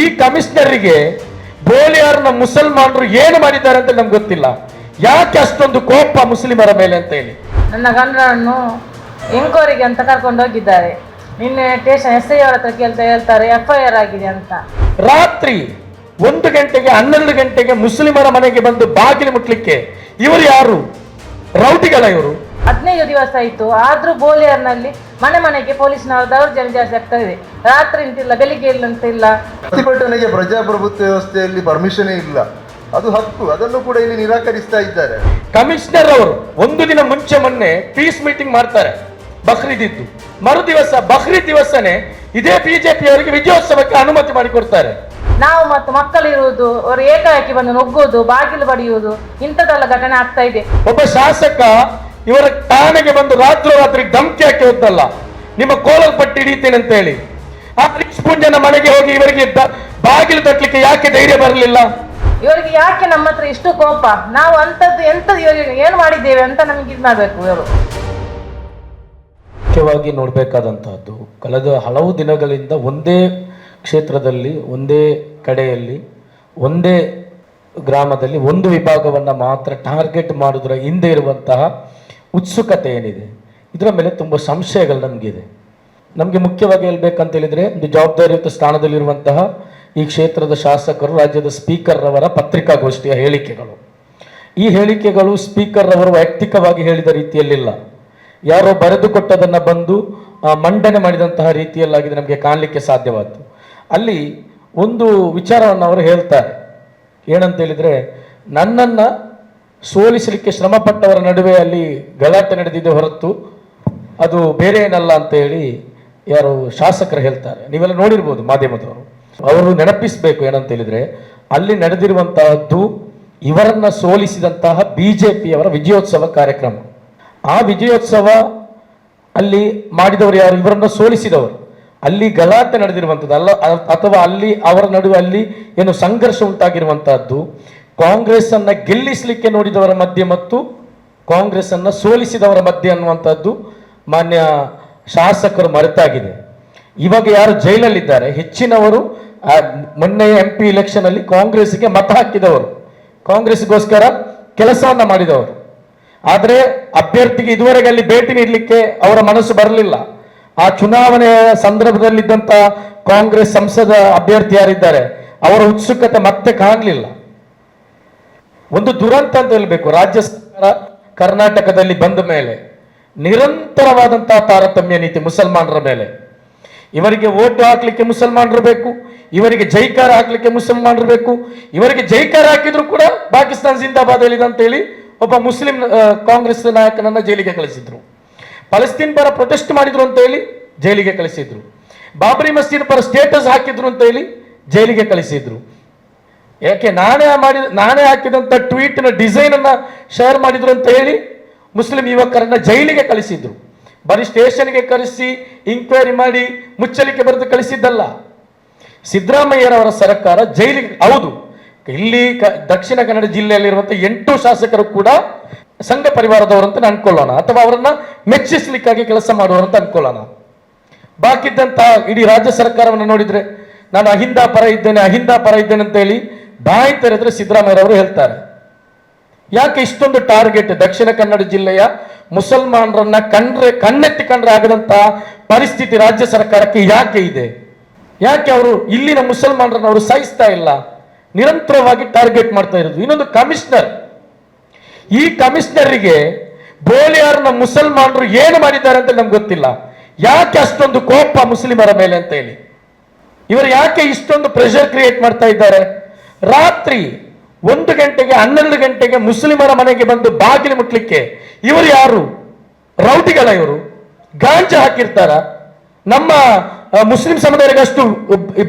ಈ ಕಮಿಷನರಿಗೆ ಬೋಲಿಯಾರ್ನ ಮುಸಲ್ಮಾನರು ಏನು ಮಾಡಿದ್ದಾರೆ ಅಂತ ನಮ್ಗೆ ಗೊತ್ತಿಲ್ಲ. ಯಾಕೆ ಅಷ್ಟೊಂದು ಕೋಪ ಮುಸ್ಲಿಮರ ಮೇಲೆ ಅಂತ ಹೇಳಿ? ನನ್ನ ಗಂಡನನ್ನು ಎಂಕ್ವೈರಿಗೆ ಅಂತ ಕರ್ಕೊಂಡು ಹೋಗಿದ್ದಾರೆ. ನಿನ್ನೆ ಟೇಷನ್ ಎಸ್ ಐ ಅವರ ಹತ್ರ ಕೇಳ್ತಾ ಹೇಳ್ತಾರೆ ಎಫ್ ಐ ಆರ್ ಆಗಿದೆ ಅಂತ. ರಾತ್ರಿ ಒಂದು ಗಂಟೆಗೆ ಹನ್ನೆರಡು ಗಂಟೆಗೆ ಮುಸ್ಲಿಮರ ಮನೆಗೆ ಬಂದು ಬಾಗಿಲು ಮುಟ್ಲಿಕ್ಕೆ ಇವರು ಯಾರು? ರೌಟಿಗಳ ಇವರು. ಹದಿನೈದು ದಿವಸ ಆಯಿತು. ಆದ್ರೂ ಬೋಲಿಯರ್ನಲ್ಲಿ ಮನೆ ಮನೆಗೆ ಪೊಲೀಸ್ನವರು ದೌರ್ಜನ್ಯ ಜಾಸ್ತಿ ಆಗ್ತಾ ಇದೆ. ರಾತ್ರಿ ಅಂತಿಲ್ಲ ಬೆಳಿಗ್ಗೆ ಇಲ್ಲ ಅಂತ ಇಲ್ಲ. ಪ್ರತಿಭಟನೆಗೆ ಪ್ರಜಾಪ್ರಭುತ್ವ ವ್ಯವಸ್ಥೆಯಲ್ಲಿ ಪರ್ಮಿಷನೇ ಇಲ್ಲ. ಅದು ಹಕ್ಕು ಅದನ್ನು ಕೂಡ ಇಲ್ಲಿ ನಿರಾಕರಿಸ್ತಾ ಇದ್ದಾರೆ. ಕಮಿಷನರ್ ಅವರು ಒಂದು ದಿನ ಮುಂಚೆ ಮೊನ್ನೆ ಪೀಸ್ ಮೀಟಿಂಗ್ ಮಾಡ್ತಾರೆ ಬಕ್ರೀದ್ ಇದ್ದು. ಮರು ದಿವಸ ಬಕ್ರೀದ್ ದಿವಸನೇ ಇದೇ ಬಿಜೆಪಿ ಅವರಿಗೆ ವಿಜಯೋತ್ಸವಕ್ಕೆ ಅನುಮತಿ ಮಾಡಿಕೊಡ್ತಾರೆ. ನಾವು ಮತ್ತು ಮಕ್ಕಳಿರುವುದು ಅವರು ಏಕಾಏಕಿ ಬಂದು ನುಗ್ಗುವುದು ಬಾಗಿಲು ಬಡಿಯುವುದು ಇಂಥದ್ದೆಲ್ಲ ಘಟನೆ ಆಗ್ತಾ ಇದೆ. ಒಬ್ಬ ಶಾಸಕ ಇವರ ಠಾಣೆಗೆ ಬಂದು ರಾತ್ರೋರಾತ್ರಿ ಧಮಕಿ ಹಾಕಿ ಹೋದ್ದಲ್ಲ ನಿಮ್ಮ ಕೋಲಲ್ ಪಟ್ಟಿ ಹಿಡಿತೇನೆ ಅಂತ ಹೇಳಿ ಆ ಪುಂಜನ ಮನೆಗೆ ಹೋಗಿ ಇವರಿಗೆ ಬಾಗಿಲು ತಟ್ಟಲಿಕ್ಕೆ ಯಾಕೆ ಧೈರ್ಯ ಬರಲಿಲ್ಲ? ಇವರಿಗೆ ಯಾಕೆ ನಮ್ಮ ಹತ್ರ ಇಷ್ಟು ಕೋಪ? ನಾವು ಅಂತದ್ದು ಎಂತದ್ದು ಇವರಿಗೆ ಏನು ಮಾಡಿದ್ದೇವೆ ಅಂತ ನಮಗೆ ಇದ್ಮಾಡ್ಬೇಕು ಇವರು. ಮುಖ್ಯವಾಗಿ ನೋಡಬೇಕಾದಂತಹದ್ದು ಕಳೆದ ಹಲವು ದಿನಗಳಿಂದ ಒಂದೇ ಕ್ಷೇತ್ರದಲ್ಲಿ ಒಂದೇ ಕಡೆಯಲ್ಲಿ ಒಂದೇ ಗ್ರಾಮದಲ್ಲಿ ಒಂದು ವಿಭಾಗವನ್ನು ಮಾತ್ರ ಟಾರ್ಗೆಟ್ ಮಾಡೋದ್ರ ಹಿಂದೆ ಇರುವಂತಹ ಉತ್ಸುಕತೆ ಏನಿದೆ? ಇದರ ಮೇಲೆ ತುಂಬ ಸಂಶಯಗಳು ನಮಗಿದೆ. ನಮಗೆ ಮುಖ್ಯವಾಗಿ ಹೇಳ್ಬೇಕಂತ ಹೇಳಿದರೆ, ಒಂದು ಜವಾಬ್ದಾರಿಯುತ ಸ್ಥಾನದಲ್ಲಿರುವಂತಹ ಈ ಕ್ಷೇತ್ರದ ಶಾಸಕರು, ರಾಜ್ಯದ ಸ್ಪೀಕರ್ ಅವರ ಪತ್ರಿಕಾಗೋಷ್ಠಿಯ ಹೇಳಿಕೆಗಳು. ಈ ಹೇಳಿಕೆಗಳು ಸ್ಪೀಕರ್ ಅವರು ವೈಯಕ್ತಿಕವಾಗಿ ಹೇಳಿದ ರೀತಿಯಲ್ಲಿಲ್ಲ. ಯಾರೋ ಬರೆದುಕೊಟ್ಟದನ್ನು ಬಂದು ಮಂಡನೆ ಮಾಡಿದಂತಹ ರೀತಿಯಲ್ಲಾಗಿದೆ ನಮಗೆ ಕಾಣಲಿಕ್ಕೆ ಸಾಧ್ಯವಾಯಿತು ಅಲ್ಲಿ ಒಂದು ವಿಚಾರವನ್ನು ಅವರು ಹೇಳ್ತಾರೆ. ಏನಂತ ಹೇಳಿದರೆ, ನನ್ನನ್ನು ಸೋಲಿಸಲಿಕ್ಕೆ ಶ್ರಮಪಟ್ಟವರ ನಡುವೆ ಅಲ್ಲಿ ಗಲಾಟೆ ನಡೆದಿದೆ ಹೊರತು ಅದು ಬೇರೆ ಏನಲ್ಲ ಅಂತ ಹೇಳಿ ಯಾರು ಶಾಸಕರು ಹೇಳ್ತಾರೆ. ನೀವೆಲ್ಲ ನೋಡಿರ್ಬೋದು ಮಾಧ್ಯಮದವರು. ಅವರು ನೆನಪಿಸಬೇಕು ಏನಂತ ಹೇಳಿದ್ರೆ, ಅಲ್ಲಿ ನಡೆದಿರುವಂತಹದ್ದು ಇವರನ್ನ ಸೋಲಿಸಿದಂತಹ ಬಿಜೆಪಿಯವರ ವಿಜಯೋತ್ಸವ ಕಾರ್ಯಕ್ರಮ. ಆ ವಿಜಯೋತ್ಸವ ಅಲ್ಲಿ ಮಾಡಿದವರು ಯಾರು? ಇವರನ್ನ ಸೋಲಿಸಿದವರು. ಅಲ್ಲಿ ಗಲಾಟೆ ನಡೆದಿರುವಂಥದ್ದು ಅಲ್ಲ, ಅಥವಾ ಅಲ್ಲಿ ಅವರ ನಡುವೆ ಅಲ್ಲಿ ಏನು ಸಂಘರ್ಷ ಉಂಟಾಗಿರುವಂತಹದ್ದು. ಕಾಂಗ್ರೆಸ್ ಅನ್ನ ಗೆಲ್ಲಿಸಲಿಕ್ಕೆ ನೋಡಿದವರ ಮಧ್ಯೆ ಮತ್ತು ಕಾಂಗ್ರೆಸ್ ಅನ್ನ ಸೋಲಿಸಿದವರ ಮಧ್ಯೆ ಅನ್ನುವಂಥದ್ದು ಮಾನ್ಯ ಶಾಸಕರು ಮರೆತಾಗಿದೆ. ಇವಾಗ ಯಾರು ಜೈಲಲ್ಲಿದ್ದಾರೆ? ಹೆಚ್ಚಿನವರು ಮೊನ್ನೆ ಎಂ ಪಿ ಇಲೆಕ್ಷನ್ ಅಲ್ಲಿ ಕಾಂಗ್ರೆಸ್ಗೆ ಮತ ಹಾಕಿದವರು. ಕಾಂಗ್ರೆಸ್ಗೋಸ್ಕರ ಕೆಲಸವನ್ನ ಮಾಡಿದವರು. ಆದರೆ ಅಭ್ಯರ್ಥಿಗೆ ಇದುವರೆಗೆ ಅಲ್ಲಿ ಭೇಟಿ ನೀಡಲಿಕ್ಕೆ ಅವರ ಮನಸ್ಸು ಬರಲಿಲ್ಲ. ಆ ಚುನಾವಣೆಯ ಸಂದರ್ಭದಲ್ಲಿದ್ದಂಥ ಕಾಂಗ್ರೆಸ್ ಸಂಸದ ಅಭ್ಯರ್ಥಿ ಯಾರಿದ್ದಾರೆ? ಅವರ ಉತ್ಸುಕತೆ ಮತ್ತೆ ಕಾಣಲಿಲ್ಲ. ಒಂದು ದುರಂತ ಅಂತ ಹೇಳಬೇಕು. ರಾಜ್ಯ ಸರ್ಕಾರ ಕರ್ನಾಟಕದಲ್ಲಿ ಬಂದ ಮೇಲೆ ನಿರಂತರವಾದಂತಹ ತಾರತಮ್ಯ ನೀತಿ ಮುಸಲ್ಮಾನರ ಮೇಲೆ. ಇವರಿಗೆ ಓಟು ಹಾಕ್ಲಿಕ್ಕೆ ಮುಸಲ್ಮಾನರು ಬೇಕು, ಇವರಿಗೆ ಜೈಕಾರ ಹಾಕ್ಲಿಕ್ಕೆ ಮುಸಲ್ಮಾನರು ಬೇಕು, ಇವರಿಗೆ ಜೈಕಾರ ಹಾಕಿದ್ರು ಕೂಡ ಪಾಕಿಸ್ತಾನ ಜಿಂದಾಬಾದ್ ಹೇಳಿದ ಅಂತ ಹೇಳಿ ಒಬ್ಬ ಮುಸ್ಲಿಂ ಕಾಂಗ್ರೆಸ್ ನಾಯಕನನ್ನ ಜೈಲಿಗೆ ಕಳಿಸಿದ್ರು. ಪಲಸ್ತೀನ್ ಪರ ಪ್ರೊಟೆಸ್ಟ್ ಮಾಡಿದ್ರು ಅಂತ ಹೇಳಿ ಜೈಲಿಗೆ ಕಳಿಸಿದ್ರು. ಬಾಬರಿ ಮಸೀದ್ ಪರ ಸ್ಟೇಟಸ್ ಹಾಕಿದ್ರು ಅಂತ ಹೇಳಿ ಜೈಲಿಗೆ ಕಳಿಸಿದ್ರು. ಯಾಕೆ ನಾನೇ ಮಾಡಿ ನಾನೇ ಹಾಕಿದಂಥ ಟ್ವೀಟ್ನ ಡಿಸೈನ್ ಅನ್ನ ಶೇರ್ ಮಾಡಿದ್ರು ಅಂತ ಹೇಳಿ ಮುಸ್ಲಿಂ ಯುವಕರನ್ನ ಜೈಲಿಗೆ ಕಳಿಸಿದ್ರು. ಬರೀ ಸ್ಟೇಷನ್ಗೆ ಕರೆಸಿ ಇಂಕ್ವೈರಿ ಮಾಡಿ ಮುಚ್ಚಲಿಕ್ಕೆ ಬರೆದು ಕಳಿಸಿದ್ದಲ್ಲ. ಸಿದ್ದರಾಮಯ್ಯರವರ ಸರ್ಕಾರ ಜೈಲಿಗೆ, ಹೌದು. ಇಲ್ಲಿ ದಕ್ಷಿಣ ಕನ್ನಡ ಜಿಲ್ಲೆಯಲ್ಲಿರುವಂಥ ಎಂಟು ಶಾಸಕರು ಕೂಡ ಸಂಘ ಪರಿವಾರದವರು ಅಂತ ಅನ್ಕೊಳ್ಳೋಣ. ಅಥವಾ ಅವರನ್ನ ಮೆಚ್ಚಿಸಲಿಕ್ಕಾಗಿ ಕೆಲಸ ಮಾಡುವವರು ಅಂತ ಅನ್ಕೊಳ್ಳೋಣ. ಬಾಕಿದ್ದಂತಹ ಇಡೀ ರಾಜ್ಯ ಸರ್ಕಾರವನ್ನು ನೋಡಿದ್ರೆ, ನಾನು ಅಹಿಂದ ಪರ ಇದ್ದೇನೆ, ಅಹಿಂದ ಪರ ಇದ್ದೇನೆ ಅಂತ ಹೇಳಿ ಬಾಯಿ ತೆರೆದ್ರೆ ಸಿದ್ದರಾಮಯ್ಯರವರು ಹೇಳ್ತಾರೆ. ಯಾಕೆ ಇಷ್ಟೊಂದು ಟಾರ್ಗೆಟ್ ದಕ್ಷಿಣ ಕನ್ನಡ ಜಿಲ್ಲೆಯ ಮುಸಲ್ಮಾನರನ್ನ ಕಂಡ್ರೆ ಕಣ್ಣೆತ್ತಿ ಕಂಡ್ರೆ ಆಗದಂತ ಪರಿಸ್ಥಿತಿ ರಾಜ್ಯ ಸರ್ಕಾರಕ್ಕೆ ಯಾಕೆ ಇದೆ? ಯಾಕೆ ಅವರು ಇಲ್ಲಿನ ಮುಸಲ್ಮಾನರನ್ನ ಅವರು ಸಹಿಸ್ತಾ ಇಲ್ಲ? ನಿರಂತರವಾಗಿ ಟಾರ್ಗೆಟ್ ಮಾಡ್ತಾ ಇರೋದು. ಇನ್ನೊಂದು ಕಮಿಷನರ್. ಈ ಕಮಿಷನರಿಗೆ ಬೋಲಿಯಾರ್ನ ಮುಸಲ್ಮಾನರು ಏನು ಮಾಡಿದ್ದಾರೆ ಅಂತ ನಮ್ಗೆ ಗೊತ್ತಿಲ್ಲ. ಯಾಕೆ ಅಷ್ಟೊಂದು ಕೋಪ ಮುಸ್ಲಿಮರ ಮೇಲೆ ಅಂತ ಹೇಳಿ. ಇವರು ಯಾಕೆ ಇಷ್ಟೊಂದು ಪ್ರೆಷರ್ ಕ್ರಿಯೇಟ್ ಮಾಡ್ತಾ ಇದ್ದಾರೆ? ರಾತ್ರಿ ಒಂದು ಗಂಟೆಗೆ, ಹನ್ನೆರಡು ಗಂಟೆಗೆ ಮುಸ್ಲಿಮರ ಮನೆಗೆ ಬಂದು ಬಾಗಿಲು ಮುಟ್ಲಿಕ್ಕೆ ಇವರು ಯಾರು? ರೌಟಿಗಳ ಇವರು. ಗಾಂಜಾ ಹಾಕಿರ್ತಾರ. ನಮ್ಮ ಮುಸ್ಲಿಂ ಸಮುದಾಯಕ್ಕೆ ಅಷ್ಟು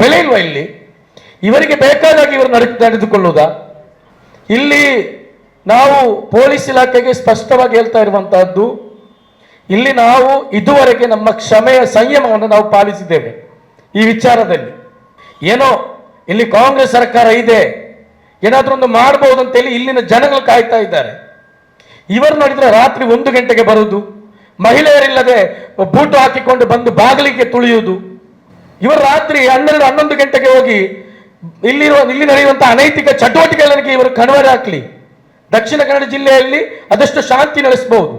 ಬೆಲೆ ಇಲ್ವಾ ಇಲ್ಲಿ? ಇವರಿಗೆ ಬೇಕಾದಾಗ ಇವರು ನಡೆ ನಡೆದುಕೊಳ್ಳುವುದಾ? ಇಲ್ಲಿ ನಾವು ಪೊಲೀಸ್ ಇಲಾಖೆಗೆ ಸ್ಪಷ್ಟವಾಗಿ ಹೇಳ್ತಾ ಇರುವಂತಹದ್ದು, ಇಲ್ಲಿ ನಾವು ಇದುವರೆಗೆ ನಮ್ಮ ಕ್ಷಮೆಯ ಸಂಯಮವನ್ನು ನಾವು ಪಾಲಿಸಿದ್ದೇವೆ ಈ ವಿಚಾರದಲ್ಲಿ. ಏನೋ ಇಲ್ಲಿ ಕಾಂಗ್ರೆಸ್ ಸರ್ಕಾರ ಇದೆ. ಏನಾದರೂ ಒಂದು ಮಾಡಬಹುದು ಅಂತೇಳಿ ಇಲ್ಲಿನ ಜನಗಳು ಕಾಯ್ತಾ ಇದ್ದಾರೆ. ಇವರು ನೋಡಿದ್ರೆ ರಾತ್ರಿ ಒಂದು ಗಂಟೆಗೆ ಬರುವುದು ಮಹಿಳೆಯರಿಲ್ಲದೆ ಬೂಟು ಹಾಕಿಕೊಂಡು ಬಂದು ಬಾಗಿಲಿಗೆ ತುಳಿಯುವುದು. ಇವರು ರಾತ್ರಿ ಹನ್ನೆರಡು, ಹನ್ನೊಂದು ಗಂಟೆಗೆ ಹೋಗಿ ಇಲ್ಲಿರುವ, ಇಲ್ಲಿ ನಡೆಯುವಂತಹ ಅನೈತಿಕ ಚಟುವಟಿಕೆಗಳಿಗೆ ಇವರು ಕಣ್ವರೆ ಹಾಕಲಿ. ದಕ್ಷಿಣ ಕನ್ನಡ ಜಿಲ್ಲೆಯಲ್ಲಿ ಅದಷ್ಟು ಶಾಂತಿ ನಡೆಸಬಹುದು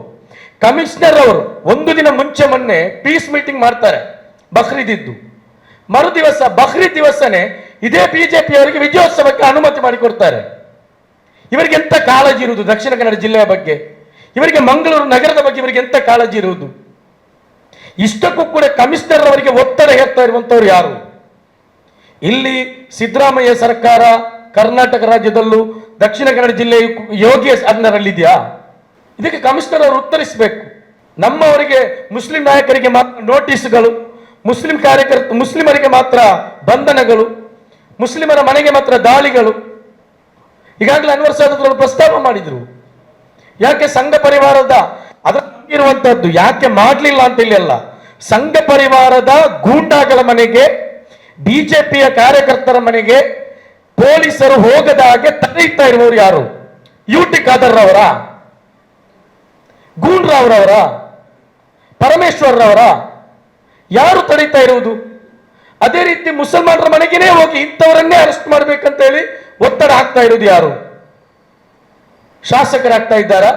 ಕಮಿಷನರ್ ಅವರು ಒಂದು ದಿನ ಮುಂಚೆ ಮೊನ್ನೆ ಪೀಸ್ ಮೀಟಿಂಗ್ ಮಾಡ್ತಾರೆ, ಬಕ್ರೀದ್ ಇದ್ದು. ಮರು ದಿವಸ ಬಕ್ರೀದ್ ದಿವಸನೇ ಇದೇ ಬಿಜೆಪಿಯವರಿಗೆ ವಿಜಯೋತ್ಸವಕ್ಕೆ ಅನುಮತಿ ಮಾಡಿಕೊಡ್ತಾರೆ ಇವರಿಗೆ ಎಂತ ಕಾಳಜಿ ಇರುವುದು ದಕ್ಷಿಣ ಕನ್ನಡ ಜಿಲ್ಲೆಯ ಬಗ್ಗೆ? ಇವರಿಗೆ ಮಂಗಳೂರು ನಗರದ ಬಗ್ಗೆ ಇವರಿಗೆ ಎಂತ ಕಾಳಜಿ ಇರುವುದು? ಇಷ್ಟಕ್ಕೂ ಕೂಡ ಕಮಿಷನರ್ ಅವರಿಗೆ ಒತ್ತಡ ಹೇಳ್ತಾ ಇರುವಂತವ್ರು ಯಾರು? ಇಲ್ಲಿ ಸಿದ್ದರಾಮಯ್ಯ ಸರ್ಕಾರ ಕರ್ನಾಟಕ ರಾಜ್ಯದಲ್ಲೂ ದಕ್ಷಿಣ ಕನ್ನಡ ಜಿಲ್ಲೆಯು ಯೋಗ್ಯ ಅದನ್ನರಲ್ಲಿದೆಯಾ ಇದಕ್ಕೆ ಕಮಿಷನರ್ ಅವರು ಉತ್ತರಿಸಬೇಕು. ನಮ್ಮವರಿಗೆ ಮುಸ್ಲಿಂ ನಾಯಕರಿಗೆ ಮಾತ್ರ ನೋಟಿಸ್ಗಳು ಮುಸ್ಲಿಂ ಕಾರ್ಯಕರ್ತ, ಮುಸ್ಲಿಮರಿಗೆ ಮಾತ್ರ ಬಂಧನಗಳು ಮುಸ್ಲಿಮರ ಮನೆಗೆ ಮಾತ್ರ ದಾಳಿಗಳು. ಈಗಾಗಲೇ ಅನ್ವರ್ ಸಾಧಕರು ಪ್ರಸ್ತಾಪ ಮಾಡಿದ್ರು. ಯಾಕೆ ಸಂಘ ಪರಿವಾರದ ಅದರ ಯಾಕೆ ಮಾಡಲಿಲ್ಲ ಅಂತ ಇಲ್ಲಿ ಅಲ್ಲ. ಸಂಘ ಪರಿವಾರದ ಗೂಂಡಾಗಳ ಮನೆಗೆ, ಬಿಜೆಪಿಯ ಕಾರ್ಯಕರ್ತರ ಮನೆಗೆ ಪೊಲೀಸರು ಹೋಗದ ಹಾಗೆ ತಡೆಯುತ್ತಾ ಇರುವವರು ಯಾರು? ಯು ಟಿ ಖಾದರ್ ಅವರ ಗೂಂಡ್ರಾವ್ರವರ ಪರಮೇಶ್ವರ್ರವರ ಯಾರು ತಡೀತಾ ಇರುವುದು? ಅದೇ ರೀತಿ ಮುಸಲ್ಮಾನರ ಮನೆಗೇನೆ ಹೋಗಿ ಇಂಥವರನ್ನೇ ಅರೆಸ್ಟ್ ಮಾಡ್ಬೇಕಂತ ಹೇಳಿ ಒತ್ತಡ ಹಾಕ್ತಾ ಇರುವುದು ಯಾರು? ಶಾಸಕರಾಗ್ತಾ ಇದ್ದಾರಾ?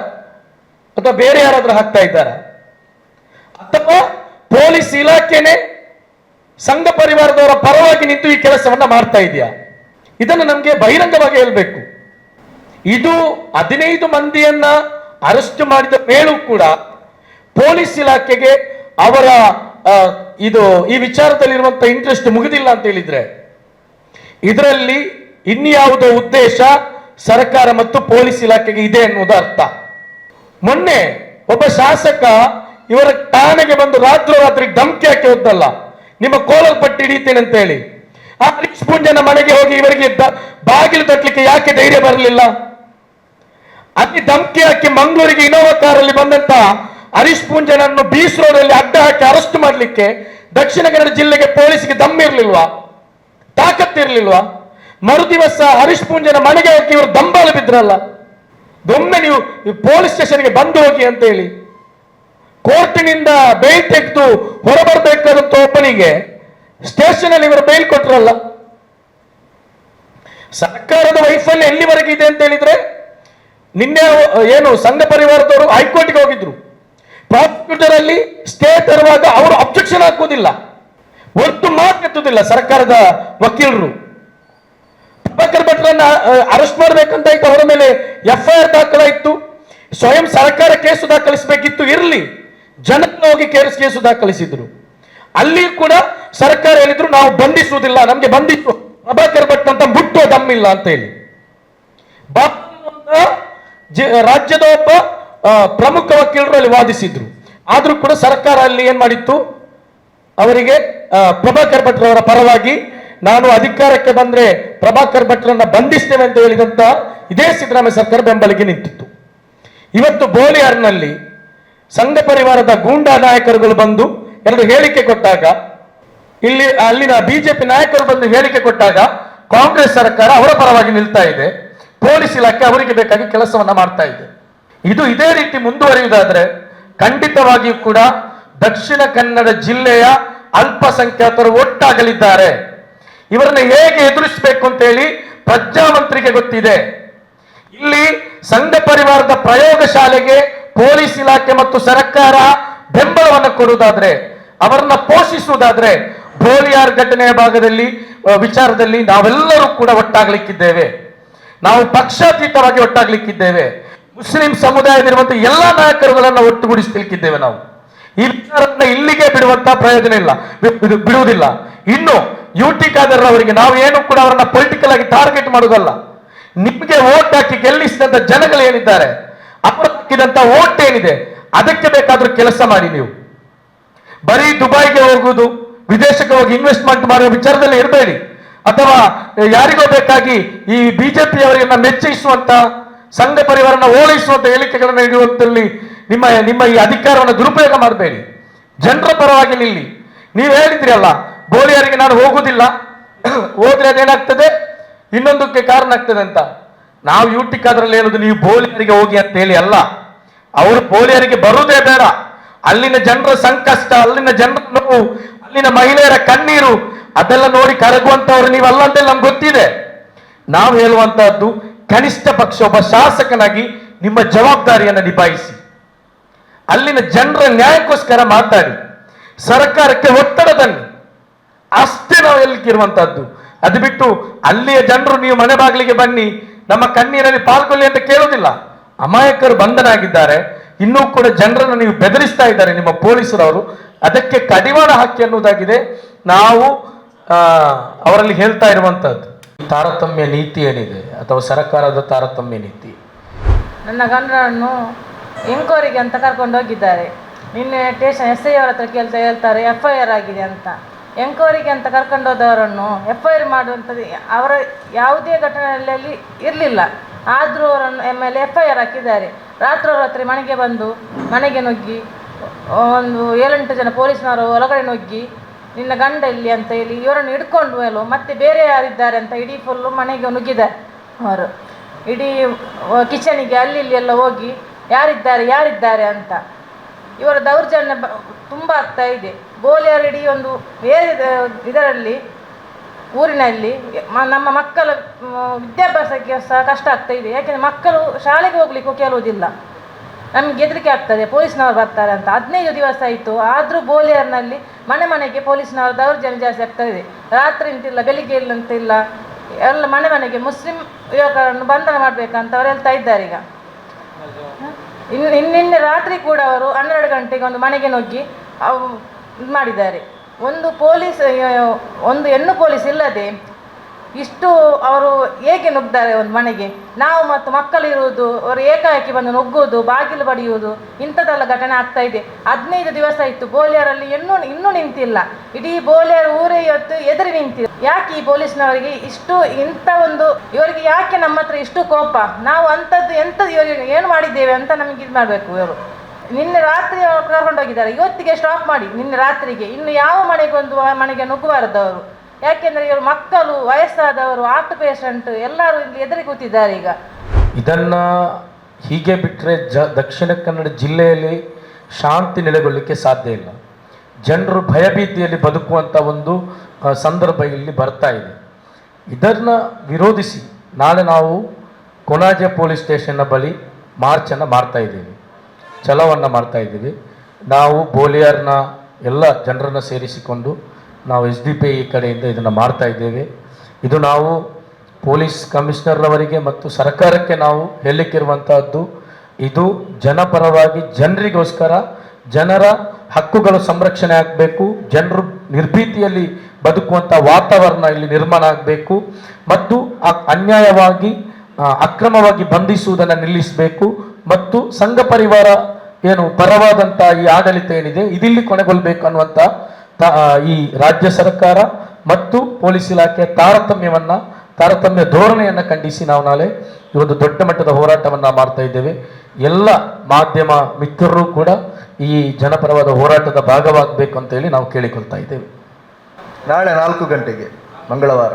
ಅಥವಾ ಬೇರೆ ಯಾರಾದ್ರೂ ಹಾಕ್ತಾ ಇದ್ದಾರಾ? ಅಥವಾ ಪೊಲೀಸ್ ಇಲಾಖೆನೆ ಸಂಘ ಪರಿವಾರದವರ ಪರವಾಗಿ ನಿಂತು ಈ ಕೆಲಸವನ್ನ ಮಾಡ್ತಾ ಇದೆಯಾ? ಇದನ್ನು ನಮಗೆ ಬಹಿರಂಗವಾಗಿ ಹೇಳ್ಬೇಕು. ಇದು ಹದಿನೈದು ಮಂದಿಯನ್ನ ಅರೆಸ್ಟ್ ಮಾಡಿದ ಮೇಲೂ ಕೂಡ ಪೊಲೀಸ್ ಇಲಾಖೆಗೆ ಅವರ ಇದು ಈ ವಿಚಾರದಲ್ಲಿರುವಂಥ ಇಂಟ್ರೆಸ್ಟ್ ಮುಗಿದಿಲ್ಲ ಅಂತ ಹೇಳಿದ್ರೆ, ಇದರಲ್ಲಿ ಇನ್ಯಾವುದೋ ಉದ್ದೇಶ ಸರ್ಕಾರ ಮತ್ತು ಪೊಲೀಸ್ ಇಲಾಖೆಗೆ ಇದೆ ಅನ್ನೋದು ಅರ್ಥ. ಮೊನ್ನೆ ಒಬ್ಬ ಶಾಸಕ ಇವರ ಠಾಣೆಗೆ ಬಂದು ರಾತ್ರೋರಾತ್ರಿ ಧಮಕಿ ಹಾಕಿ ಹೋದಲ್ಲ ನಿಮ್ಮ ಕೋಲರ್ ಪಟ್ಟಿ ಹಿಡಿತೇನೆ ಅಂತ ಹೇಳಿ. ಆ ಪುಂಜನ ಮನೆಗೆ ಹೋಗಿ ಇವರಿಗೆ ಬಾಗಿಲು ತಟ್ಟಲಿಕ್ಕೆ ಯಾಕೆ ಧೈರ್ಯ ಬರಲಿಲ್ಲ? ಅಲ್ಲಿ ಧಮಕಿ ಹಾಕಿ ಮಂಗಳೂರಿಗೆ ಇನೋವಾ ಕಾರಲ್ಲಿ ಬಂದಂತ ಹರೀಶ್ ಪೂಂಜನನ್ನು ಬೀಸ್ ರೋಡ್ ಅಲ್ಲಿ ಅಡ್ಡ ಹಾಕಿ ಅರೆಸ್ಟ್ ಮಾಡಲಿಕ್ಕೆ ದಕ್ಷಿಣ ಕನ್ನಡ ಜಿಲ್ಲೆಗೆ ಪೊಲೀಸ್ಗೆ ದಮ್ಮಿರ್ಲಿಲ್ವಾ ತಾಕತ್ತಿರ್ಲಿಲ್ವಾ? ಮರು ದಿವಸ ಹರೀಶ್ ಪೂಂಜನ ಮನೆಗೆ ಹೋಗಿ ಇವರು ದಂಬಾಲು ಬಿದ್ರಲ್ಲ? ಒಮ್ಮೆ ನೀವು ಪೊಲೀಸ್ ಸ್ಟೇಷನ್ಗೆ ಬಂದು ಹೋಗಿ ಅಂತ ಹೇಳಿ, ಕೋರ್ಟಿನಿಂದ ಬೇಲ್ ತೆಗೆದು ಹೊರಬರಬೇಕಾದಂತ ಒಬ್ಬನಿಗೆ ಸ್ಟೇಷನ್ ಅಲ್ಲಿ ಇವರು ಬೇಲ್ ಕೊಟ್ರಲ್ಲ? ಸರ್ಕಾರದ ವೈಫಲ್ಯ ಎಲ್ಲಿವರೆಗೆ ಇದೆ ಅಂತ ಹೇಳಿದ್ರೆ, ನಿನ್ನೆ ಏನು ಸಂಘ ಪರಿವಾರದವರು ಹೈಕೋರ್ಟ್ಗೆ ಹೋಗಿದ್ರು. ಪ್ರಾಸಿಕ್ಯೂಟರ್ ಅಲ್ಲಿ ಸ್ಟೇ ತರುವಾಗ ಅವರು ಅಬ್ಜೆಕ್ಷನ್ ಹಾಕುವುದಿಲ್ಲ. ಒಂದು ಎತ್ತುವುದಿಲ್ಲ ಸರ್ಕಾರದ ವಕೀಲರು. ಪ್ರಭಾಕರ್ ಭಟ್ರನ್ನ ಅರೆಸ್ಟ್ ಮಾಡಬೇಕಂತ ಇತ್ತು ಅವರ ಮೇಲೆ ಎಫ್ಐಆರ್ ದಾಖಲಾಯಿತು ಸ್ವಯಂ ಸರ್ಕಾರ ಕೇಸು ದಾಖಲಿಸಬೇಕಿತ್ತು, ಇರಲಿ. ಜನರನ್ನ ಹೋಗಿ ಕೇಸ್, ಕೇಸು ದಾಖಲಿಸಿದ್ರು. ಅಲ್ಲಿ ಕೂಡ ಸರ್ಕಾರ ಹೇಳಿದ್ರು, ನಾವು ಬಂಧಿಸುವುದಿಲ್ಲ, ನಮ್ಗೆ ಬಂಧಿಸು, ಪ್ರಭಾಕರ್ ಭಟ್ ಅಂತ ಮುಟ್ಟುವ ದಮ್ಮಿಲ್ಲ ಅಂತ ಹೇಳಿ. ರಾಜ್ಯದ ಒಬ್ಬ ಪ್ರಮುಖ ವಕೀಲರು ಅಲ್ಲಿ ವಾದಿಸಿದ್ರು. ಆದರೂ ಕೂಡ ಸರ್ಕಾರ ಅಲ್ಲಿ ಏನ್ ಮಾಡಿತ್ತು? ಅವರಿಗೆ ಪ್ರಭಾಕರ್ ಭಟ್ರವರ ಪರವಾಗಿ ನಾನು ಅಧಿಕಾರಕ್ಕೆ ಬಂದ್ರೆ ಪ್ರಭಾಕರ್ ಭಟ್ರನ್ನ ಬಂಧಿಸ್ತೇವೆ ಅಂತ ಹೇಳಿದಂತ ಇದೇ ಸಿದ್ದರಾಮಯ್ಯ ಸರ್ಕಾರ ಬೆಂಬಲಿಗೆ ನಿಂತಿತ್ತು. ಇವತ್ತು ಬೋಲಿಯಾರ್ನಲ್ಲಿ ಸಂಘ ಪರಿವಾರದ ಗೂಂಡಾ ನಾಯಕರುಗಳು ಬಂದು ಎರಡು ಹೇಳಿಕೆ ಕೊಟ್ಟಾಗ, ಇಲ್ಲಿ, ಅಲ್ಲಿನ ಬಿಜೆಪಿ ನಾಯಕರು ಬಂದು ಹೇಳಿಕೆ ಕೊಟ್ಟಾಗ ಕಾಂಗ್ರೆಸ್ ಸರ್ಕಾರ ಅವರ ಪರವಾಗಿ ನಿಲ್ತಾ ಇದೆ. ಪೊಲೀಸ್ ಇಲಾಖೆ ಅವರಿಗೆ ಬೇಕಾಗಿ ಕೆಲಸವನ್ನ ಮಾಡ್ತಾ ಇದೆ. ಇದು ಇದೇ ರೀತಿ ಮುಂದುವರಿಯುವುದಾದರೆ ಖಂಡಿತವಾಗಿಯೂ ಕೂಡ ದಕ್ಷಿಣ ಕನ್ನಡ ಜಿಲ್ಲೆಯ ಅಲ್ಪಸಂಖ್ಯಾತರು ಒಟ್ಟಾಗಲಿದ್ದಾರೆ. ಇವರನ್ನು ಹೇಗೆ ಎದುರಿಸಬೇಕು ಅಂತ ಹೇಳಿ ಪ್ರಜ್ಞಾಮಂತ್ರಿಗೆ ಗೊತ್ತಿದೆ. ಇಲ್ಲಿ ಸಂಘ ಪರಿವಾರದ ಪ್ರಯೋಗಶಾಲೆಗೆ ಪೊಲೀಸ್ ಇಲಾಖೆ ಮತ್ತು ಸರ್ಕಾರ ಬೆಂಬಲವನ್ನು ಕೊಡುವುದಾದ್ರೆ, ಅವರನ್ನ ಪೋಷಿಸುವುದಾದ್ರೆ ಬೋಲಿಯಾರ್ ಘಟನೆಯ ಭಾಗದಲ್ಲಿ ವಿಚಾರದಲ್ಲಿ ನಾವೆಲ್ಲರೂ ಕೂಡ ಒಟ್ಟಾಗಲಿಕ್ಕಿದ್ದೇವೆ. ನಾವು ಪಕ್ಷಾತೀತವಾಗಿ ಒಟ್ಟಾಗ್ಲಿಕ್ಕಿದ್ದೇವೆ. ಮುಸ್ಲಿಂ ಸಮುದಾಯದಲ್ಲಿರುವಂತಹ ಎಲ್ಲ ನಾಯಕರುಗಳನ್ನ ಒಟ್ಟುಗೂಡಿಸ್ಲಿಕ್ಕಿದ್ದೇವೆ ನಾವು. ಈ ವಿಚಾರವನ್ನ ಇಲ್ಲಿಗೆ ಬಿಡುವಂತಹ ಪ್ರಯೋಜನ ಇಲ್ಲ. ಬಿಡುವುದಿಲ್ಲ. ಇನ್ನು ಯು ಟಿ ಖಾದರ್ ಅವರಿಗೆ ನಾವು ಏನು ಕೂಡ ಅವರನ್ನ ಪೊಲಿಟಿಕಲ್ ಆಗಿ ಟಾರ್ಗೆಟ್ ಮಾಡುವುದಲ್ಲ. ನಿಮಗೆ ವೋಟ್ ಹಾಕಿ ಗೆಲ್ಲಿಸಿದಂತ ಜನಗಳು ಏನಿದ್ದಾರೆ? ಅವರು ವೋಟ್ ಏನಿದೆ? ಅದಕ್ಕೆ ಬೇಕಾದ್ರೂ ಕೆಲಸ ಮಾಡಿ ನೀವು. ಬರೀ ದುಬೈಗೆ ಹೋಗುವುದು, ವಿದೇಶಕ್ಕೆ ಹೋಗಿ ಇನ್ವೆಸ್ಟ್ಮೆಂಟ್ ಮಾಡುವ ವಿಚಾರದಲ್ಲಿ ಇರಬೇಡಿ. ಅಥವಾ ಯಾರಿಗೋ ಬೇಕಾಗಿ ಈ ಬಿಜೆಪಿ ಅವರನ್ನ ಮೆಚ್ಚಿಸುವಂತ ಸಂಘ ಪರಿವಾರನ ಓಲೈಸುವಂತ ಹೇಳಿಕೆಗಳನ್ನು ನೀಡುವಂತಲ್ಲಿ ನಿಮ್ಮ ನಿಮ್ಮ ಈ ಅಧಿಕಾರವನ್ನು ದುರುಪಯೋಗ ಮಾಡಬೇಡಿ. ಜನರ ಪರವಾಗಿ ನಿಲ್ಲಿ. ನೀವು ಹೇಳಿದ್ರಿ ಅಲ್ಲ ಬೋಲಿಯರಿಗೆ ನಾನು ಹೋಗುದಿಲ್ಲ. ಹೋದ್ರೆ ಅದೇನಾಗ್ತದೆ? ಇನ್ನೊಂದಕ್ಕೆ ಕಾರಣ ಆಗ್ತದೆ ಅಂತ. ನಾವು ಯೂಟಿಕ್ ಅದರಲ್ಲಿ ಹೇಳುದು, ನೀವು ಬೋಲಿಯರಿಗೆ ಹೋಗಿ ಅಂತ ಹೇಳಿ ಅಲ್ಲ. ಅವರು ಬೋಲಿಯರಿಗೆ ಬರುವುದೇ ಬೇಡ. ಅಲ್ಲಿನ ಜನರ ಸಂಕಷ್ಟ, ಅಲ್ಲಿನ ಜನರ ನೋವು, ಅಲ್ಲಿನ ಮಹಿಳೆಯರ ಕಣ್ಣೀರು, ಅದೆಲ್ಲ ನೋಡಿ ಕರಗುವಂತವ್ರು ನೀವಲ್ಲ ಅಂತ ನಮ್ಗೆ ಗೊತ್ತಿದೆ. ನಾವು ಹೇಳುವಂತಹದ್ದು ಕನಿಷ್ಠ ಪಕ್ಷ ಒಬ್ಬ ಶಾಸಕನಾಗಿ ನಿಮ್ಮ ಜವಾಬ್ದಾರಿಯನ್ನು ನಿಭಾಯಿಸಿ. ಅಲ್ಲಿನ ಜನರ ನ್ಯಾಯಕ್ಕೋಸ್ಕರ ಮಾತಾಡಿ. ಸರ್ಕಾರಕ್ಕೆ ಒತ್ತಡ ತನ್ನಿ. ಅಷ್ಟೇ ನಾವು ಎಲ್ಲಿರುವಂತಹದ್ದು ಅದು ಬಿಟ್ಟು ಅಲ್ಲಿಯ ಜನರು ನೀವು ಮನೆ ಬಾಗಿಲಿಗೆ ಬನ್ನಿ. ನಮ್ಮ ಕಣ್ಣೀರಲ್ಲಿ ಪಾಲ್ಗೊಳ್ಳಿ ಅಂತ ಕೇಳುವುದಿಲ್ಲ. ಅಮಾಯಕರು ಬಂಧನಾಗಿದ್ದಾರೆ. ಇನ್ನೂ ಕೂಡ ಜನರನ್ನು ನೀವು ಬೆದರಿಸ್ತಾ ಇದ್ದಾರೆ ನಿಮ್ಮ ಪೊಲೀಸರವರು. ಅದಕ್ಕೆ ಕಡಿವಾಣ ಹಾಕಿ ಅನ್ನುವುದಾಗಿದೆ. ನಾವು ಅವರಲ್ಲಿ ಹೇಳ್ತಾ ಇರುವಂತಹದ್ದು. ತಾರತಮ್ಯ ನೀತಿ ಏನಿದೆ? ಅಥವಾ ಸರ್ಕಾರದ ತಾರತಮ್ಯ ನೀತಿ? ನನ್ನ ಗಂಡನನ್ನು ಎಂಕೋರಿಗೆ ಅಂತ ಕರ್ಕೊಂಡು ಹೋಗಿದ್ದಾರೆ. ನಿನ್ನೆ ಟೇಷನ್ ಎಸ್ ಐ ಅವರ ಹತ್ರ ಕೇಳ್ತಾ ಹೇಳ್ತಾರೆ ಎಫ್ ಐ ಆರ್ ಆಗಿದೆ ಅಂತ. ಎಂಕೋರಿಗೆ ಅಂತ ಕರ್ಕೊಂಡು ಹೋದವರನ್ನು ಎಫ್ ಐ ಆರ್ ಮಾಡುವಂಥದ್ದು ಅವರ ಯಾವುದೇ ಘಟನೆಯಲ್ಲಿ ಇರಲಿಲ್ಲ. ಆದರೂ ಅವರನ್ನು M L F I R ಹಾಕಿದ್ದಾರೆ. ರಾತ್ರಿ ರಾತ್ರಿ ಮನೆಗೆ ಬಂದು ಮನೆಗೆ ನುಗ್ಗಿ, ಒಂದು ಏಳೆಂಟು ಜನ ಪೊಲೀಸ್ನವರು ಒಳಗಡೆ ನುಗ್ಗಿ ನಿನ್ನ ಗಂಡ ಇಲ್ಲಿ ಅಂತ ಹೇಳಿ ಇವರನ್ನು ಹಿಡ್ಕೊಂಡು ಮೇಲೂ ಮತ್ತೆ ಬೇರೆ ಯಾರಿದ್ದಾರೆ ಅಂತ ಇಡೀ ಫುಲ್ಲು ಮನೆಗೆ ನುಗ್ಗಿದ್ದಾರೆ ಅವರು. ಇಡೀ ಕಿಚನಿಗೆ ಅಲ್ಲಿ ಇಲ್ಲಿ ಎಲ್ಲ ಹೋಗಿ ಯಾರಿದ್ದಾರೆ ಯಾರಿದ್ದಾರೆ ಅಂತ. ಇವರ ದೌರ್ಜನ್ಯ ಬ, ತುಂಬ ಆಗ್ತಾ ಇದೆ. ಗೋಲಿಯರ್ ಇಡೀ ಒಂದು ಬೇರೆ ಇದರಲ್ಲಿ, ಊರಿನಲ್ಲಿ ನಮ್ಮ ಮಕ್ಕಳ ವಿದ್ಯಾಭ್ಯಾಸಕ್ಕೆ ಸಹ ಕಷ್ಟ ಆಗ್ತಾ ಇದೆ. ಯಾಕೆಂದರೆ ಮಕ್ಕಳು ಶಾಲೆಗೆ ಹೋಗ್ಲಿಕ್ಕೂ ಕೇಳುವುದಿಲ್ಲ. ನಮಗೆ ಹೆದರಿಕೆ ಆಗ್ತದೆ, ಪೊಲೀಸ್ನವ್ರು ಬರ್ತಾರೆ ಅಂತ. ಹದಿನೈದು ದಿವಸ ಆಯಿತು, ಆದರೂ ಬೋಲಿಯರ್ನಲ್ಲಿ ಮನೆ ಮನೆಗೆ ಪೊಲೀಸ್ನವರು ದೌರ್ಜನ್ಯ ಜಾಸ್ತಿ ಇದೆ. ರಾತ್ರಿ ಅಂತಿಲ್ಲ, ಬೆಳಿಗ್ಗೆ ಇಲ್ಲ ಅಂತಿಲ್ಲ, ಎಲ್ಲ ಮನೆ ಮನೆಗೆ ಮುಸ್ಲಿಂ ಯುವಕರನ್ನು ಬಂಧನ ಮಾಡಬೇಕಂತ ಅವ್ರು ಹೇಳ್ತಾ ಇದ್ದಾರೆ ಈಗ. ಇನ್ನು ನಿನ್ನೆ ರಾತ್ರಿ ಕೂಡ ಅವರು ಹನ್ನೆರಡು ಗಂಟೆಗೆ ಒಂದು ಮನೆಗೆ ನುಗ್ಗಿ ಅವು ಮಾಡಿದ್ದಾರೆ. ಒಂದು ಪೊಲೀಸ್ ಒಂದು ಹೆಣ್ಣು ಪೊಲೀಸ್ ಇಲ್ಲದೆ ಇಷ್ಟು ಅವರು ಏಕೆ ನುಗ್ತಾರೆ ಒಂದು ಮನೆಗೆ? ನಾವು ಮತ್ತು ಮಕ್ಕಳಿರುವುದು ಅವರು ಏಕಾಏಕಿ ಬಂದು ನುಗ್ಗುವುದು, ಬಾಗಿಲು ಬಡಿಯುವುದು, ಇಂಥದ್ದೆಲ್ಲ ಘಟನೆ ಆಗ್ತಾ ಇದೆ. ಹದಿನೈದು ದಿವಸ ಇತ್ತು, ಬೋಲಿಯರಲ್ಲಿ ಇನ್ನೂ ಇನ್ನೂ ನಿಂತಿಲ್ಲ. ಇಡೀ ಬೋಲಿಯರ್ ಊರೇ ಇವತ್ತು ಎದುರು ನಿಂತಿಲ್ಲ ಯಾಕೆ ಈ ಪೊಲೀಸ್ನವರಿಗೆ ಇಷ್ಟು ಇಂಥ ಒಂದು, ಇವರಿಗೆ ಯಾಕೆ ನಮ್ಮ ಹತ್ರ ಇಷ್ಟು ಕೋಪ? ನಾವು ಅಂಥದ್ದು, ಎಂಥದ್ದು ಇವರಿಗೆ ಏನು ಮಾಡಿದ್ದೇವೆ ಅಂತ ನಮಗೆ ಇದು ಮಾಡಬೇಕು ಇವರು. ನಿನ್ನೆ ರಾತ್ರಿ ಅವರು ಕರ್ಕೊಂಡೋಗಿದ್ದಾರೆ. ಇವತ್ತಿಗೆ ಸ್ಟಾಪ್ ಮಾಡಿ. ನಿನ್ನೆ ರಾತ್ರಿಗೆ. ಇನ್ನು ಯಾವ ಮನೆಗೊಂದು ಒಂದು ಮನೆಗೆ ನುಗ್ಗಬಾರದು ಅವರು. ಯಾಕೆಂದರೆ ಇವರು ಮಕ್ಕಳು, ವಯಸ್ಸಾದವರು ಆರ್ಟ್ ಪೇಷಂಟ್ ಎಲ್ಲರೂ ಇಲ್ಲಿ ಎದುರು ಕೂತಿದ್ದಾರೆ ಈಗ. ಇದನ್ನ ಹೀಗೆ ಬಿಟ್ಟರೆ ಜ, ದಕ್ಷಿಣ ಕನ್ನಡ ಜಿಲ್ಲೆಯಲ್ಲಿ ಶಾಂತಿ ನೆಲೆಗೊಳ್ಳಲಿಕ್ಕೆ ಸಾಧ್ಯ ಇಲ್ಲ. ಜನರು ಭಯಭೀತಿಯಲ್ಲಿ ಬದುಕುವಂಥ ಒಂದು ಸಂದರ್ಭ ಇಲ್ಲಿ ಬರ್ತಾ ಇದೆ. ಇದನ್ನು ವಿರೋಧಿಸಿ ನಾಳೆ ನಾವು ಕೊಣಾಜೆ ಪೊಲೀಸ್ ಸ್ಟೇಷನ್ನ ಬಳಿ ಮಾರ್ಚನ್ನು ಮಾಡ್ತಾ ಇದ್ದೀವಿ. ಛಲವನ್ನು ಮಾಡ್ತಾ ಇದ್ದೀವಿ. ನಾವು ಬೋಲಿಯರ್ನ ಎಲ್ಲ ಜನರನ್ನು ಸೇರಿಸಿಕೊಂಡು ನಾವು ಎಸ್ ಡಿ ಪಿ ಐ ಕಡೆಯಿಂದ ಇದನ್ನು ಮಾಡ್ತಾ ಇದ್ದೇವೆ. ಇದು ನಾವು ಪೊಲೀಸ್ ಕಮಿಷನರ್ರವರಿಗೆ ಮತ್ತು ಸರ್ಕಾರಕ್ಕೆ ನಾವು ಹೇಳಲಿಕ್ಕಿರುವಂತಹದ್ದು, ಇದು ಜನಪರವಾಗಿ ಜನರಿಗೋಸ್ಕರ ಜನರ ಹಕ್ಕುಗಳು ಸಂರಕ್ಷಣೆ ಆಗಬೇಕು, ಜನರು ನಿರ್ಭೀತಿಯಲ್ಲಿ ಬದುಕುವಂಥ ವಾತಾವರಣ ಇಲ್ಲಿ ನಿರ್ಮಾಣ ಆಗಬೇಕು, ಮತ್ತು ಅನ್ಯಾಯವಾಗಿ ಅಕ್ರಮವಾಗಿ ಬಂಧಿಸುವುದನ್ನು ನಿಲ್ಲಿಸಬೇಕು, ಮತ್ತು ಸಂಘ ಪರಿವಾರ ಏನು ಪರವಾದಂಥ ಈ ಆಡಳಿತ ಏನಿದೆ, ಇದಿಲ್ಲಿ ಕೊನೆಗೊಳ್ಳಬೇಕು ಅನ್ನುವಂಥ ಈ ರಾಜ್ಯ ಸರ್ಕಾರ ಮತ್ತು ಪೊಲೀಸ್ ಇಲಾಖೆ ತಾರತಮ್ಯವನ್ನ, ತಾರತಮ್ಯ ಧೋರಣೆಯನ್ನು ಖಂಡಿಸಿ ನಾವು ನಾಳೆ ಈ ಒಂದು ದೊಡ್ಡ ಮಟ್ಟದ ಹೋರಾಟವನ್ನ ಮಾಡ್ತಾ ಇದ್ದೇವೆ. ಎಲ್ಲ ಮಾಧ್ಯಮ ಮಿತ್ರರು ಕೂಡ ಈ ಜನಪರವಾದ ಹೋರಾಟದ ಭಾಗವಾಗಬೇಕು ಅಂತ ಹೇಳಿ ನಾವು ಕೇಳಿಕೊಳ್ತಾ ಇದ್ದೇವೆ. ನಾಳೆ ನಾಲ್ಕು ಗಂಟೆಗೆ, ಮಂಗಳವಾರ.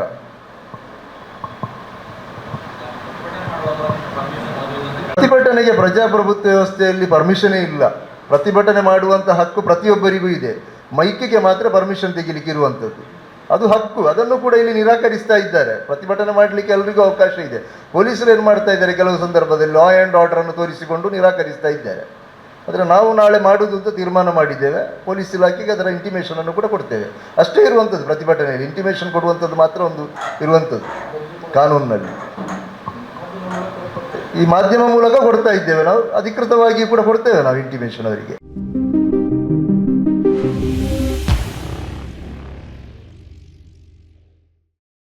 ಪ್ರತಿಭಟನೆಗೆ ಪ್ರಜಾಪ್ರಭುತ್ವ ವ್ಯವಸ್ಥೆಯಲ್ಲಿ ಪರ್ಮಿಷನೇ ಇಲ್ಲ. ಪ್ರತಿಭಟನೆ ಮಾಡುವಂತಹ ಹಕ್ಕು ಪ್ರತಿಯೊಬ್ಬರಿಗೂ ಇದೆ. ಮೈಕಿಗೆ ಮಾತ್ರ ಪರ್ಮಿಷನ್ ತೆಗಿಲಿಕ್ಕೆ ಇರುವಂಥದ್ದು ಅದು ಹಕ್ಕು. ಅದನ್ನು ಕೂಡ ಇಲ್ಲಿ ನಿರಾಕರಿಸ್ತಾ ಇದ್ದಾರೆ. ಪ್ರತಿಭಟನೆ ಮಾಡಲಿಕ್ಕೆ ಎಲ್ಲರಿಗೂ ಅವಕಾಶ ಇದೆ. ಪೊಲೀಸರು ಏನು ಮಾಡ್ತಾ ಇದ್ದಾರೆ? ಕೆಲವು ಸಂದರ್ಭದಲ್ಲಿ ಲಾ ಆ್ಯಂಡ್ ಆರ್ಡರನ್ನು ತೋರಿಸಿಕೊಂಡು ನಿರಾಕರಿಸ್ತಾ ಇದ್ದಾರೆ. ಆದರೆ ನಾವು ನಾಳೆ ಮಾಡುವುದು ಅಂತ ತೀರ್ಮಾನ ಮಾಡಿದ್ದೇವೆ. ಪೊಲೀಸ್ ಇಲಾಖೆಗೆ ಅದರ ಇಂಟಿಮೇಷನ್ ಅನ್ನು ಕೂಡ ಕೊಡ್ತೇವೆ. ಅಷ್ಟೇ ಇರುವಂಥದ್ದು ಪ್ರತಿಭಟನೆಯಲ್ಲಿ. ಇಂಟಿಮೇಷನ್ ಕೊಡುವಂಥದ್ದು ಮಾತ್ರ ಒಂದು ಇರುವಂಥದ್ದು ಕಾನೂನಿನಲ್ಲಿ. ಈ ಮಾಧ್ಯಮ ಮೂಲಕ ಕೊಡ್ತಾ ಇದ್ದೇವೆ ನಾವು. ಅಧಿಕೃತವಾಗಿ ಕೂಡ ಕೊಡ್ತೇವೆ ನಾವು ಇಂಟಿಮೇಷನ್ ಅವರಿಗೆ.